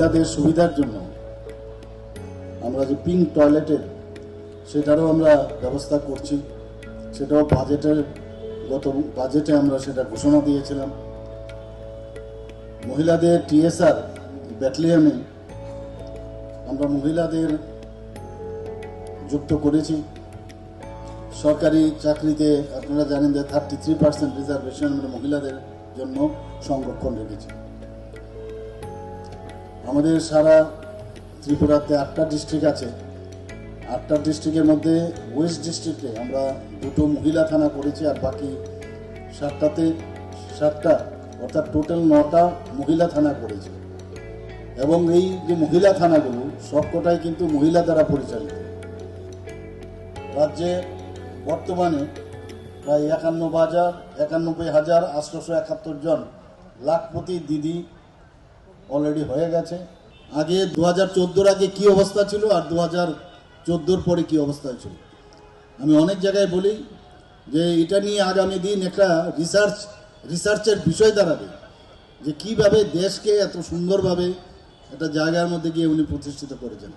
মহিলাদের সুবিধার জন্য আমরা যে পিঙ্ক টয়লেটের সেটারও আমরা ব্যবস্থা করছি। সেটাও বাজেটের গত বাজেটে আমরা সেটা ঘোষণা দিয়েছিলাম। মহিলাদের টিএসআর ব্যাটালিয়নে আমরা মহিলাদের যুক্ত করেছি। সরকারি চাকরিতে আপনারা জানেন যে থার্টি থ্রি পার্সেন্ট রিজার্ভেশন আমরা মহিলাদের জন্য সংরক্ষণ রেখেছি। আমাদের সারা ত্রিপুরাতে আটটা ডিস্ট্রিক্ট আছে। আটটা ডিস্ট্রিক্টের মধ্যে ওয়েস্ট ডিস্ট্রিক্টে আমরা দুটো মহিলা থানা করেছি আর বাকি সাতটাতে সাতটা, অর্থাৎ টোটাল নটা মহিলা থানা করেছি। এবং এই যে মহিলা থানাগুলো সবকটাই কিন্তু মহিলা দ্বারা পরিচালিত। রাজ্যে বর্তমানে প্রায় একান্ন হাজার একানব্বই হাজার আটশোশো একাত্তর জন লাখপতি দিদি অলরেডি হয়ে গেছে। আগে দু হাজার চোদ্দোর আগে কি অবস্থা ছিল আর দু হাজার চোদ্দোর পরে কি অবস্থা ছিল? আমি অনেক জায়গায় বলি যে এটা নিয়ে আগামী দিন একটা রিসার্চ রিসার্চের বিষয় দাঁড়াবে। যে কীভাবে দেশকে এত সুন্দরভাবে একটা জায়গার মধ্যে গিয়ে উনি প্রতিষ্ঠিত করেছেন।